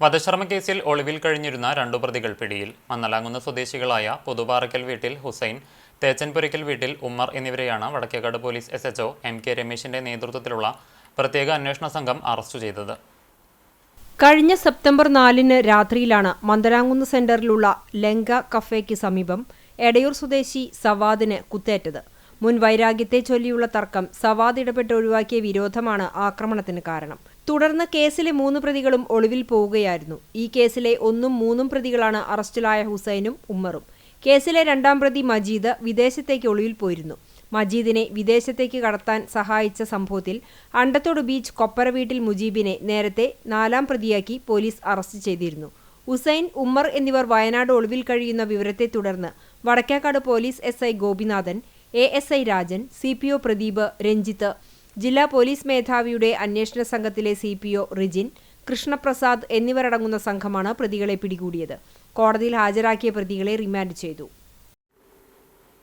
വധശ്രമ കേസിൽ ഒളിവിൽ കഴിഞ്ഞിരുന്ന രണ്ടു പ്രതികൾ പിടിയിൽ. മന്നലാങ്ങുന്ന സ്വദേശികളായ പുതുപാറയ്ക്കൽ വീട്ടിൽ ഹുസൈൻ തേച്ചൻപുരയ്ക്കൽ വീട്ടിൽ ഉമ്മർ എന്നിവരെയാണ് Vadakkekad police S H O M K രമേശിന്റെ നേതൃത്വത്തിലുള്ള പ്രത്യേക അന്വേഷണ സംഘം അറസ്റ്റ് ചെയ്തത്. കഴിഞ്ഞ സെപ്റ്റംബർ നാലിന് രാത്രിയിലാണ് മന്ദരാങ്കുന്ന് സെന്ററിലുള്ള ലങ്ക കഫേക്ക് സമീപം എടയൂർ സ്വദേശി സവാദിന് കുത്തേറ്റത്. മുൻ വൈരാഗ്യത്തെ ചൊല്ലിയുള്ള തർക്കം സവാദ് ഇടപെട്ട് ഒഴിവാക്കിയ വിരോധമാണ് ആക്രമണത്തിന് കാരണം. തുടർന്ന് കേസിലെ മൂന്ന് പ്രതികളും ഒളിവിൽ പോവുകയായിരുന്നു. ഈ കേസിലെ ഒന്നും മൂന്നും പ്രതികളാണ് അറസ്റ്റിലായ ഹുസൈനും ഉമ്മറും. കേസിലെ രണ്ടാം പ്രതി മജീദ് വിദേശത്തേക്ക് ഒളിവിൽ പോയിരുന്നു. മജീദിനെ വിദേശത്തേക്ക് കടത്താൻ സഹായിച്ച സംഭവത്തിൽ അണ്ടത്തോട് ബീച്ച് കൊപ്പര വീട്ടിൽ മുജീബിനെ നേരത്തെ നാലാം പ്രതിയാക്കി പോലീസ് അറസ്റ്റ് ചെയ്തിരുന്നു. ഹുസൈൻ ഉമ്മർ എന്നിവർ വയനാട് ഒളിവിൽ കഴിയുന്ന വിവരത്തെ തുടർന്ന് Vadakkakad police S I Gopinathan A S I Rajan C P O Pradeep Ranjith ജില്ലാ പോലീസ് മേധാവിയുടെ അന്വേഷണ സംഘത്തിലെ C P O Rijin Krishnaprasad എന്നിവരടങ്ങുന്ന സംഘമാണ് പ്രതികളെ പിടികൂടിയത്. കോടതിയിൽ ഹാജരാക്കിയ പ്രതികളെ റിമാൻഡ് ചെയ്തു.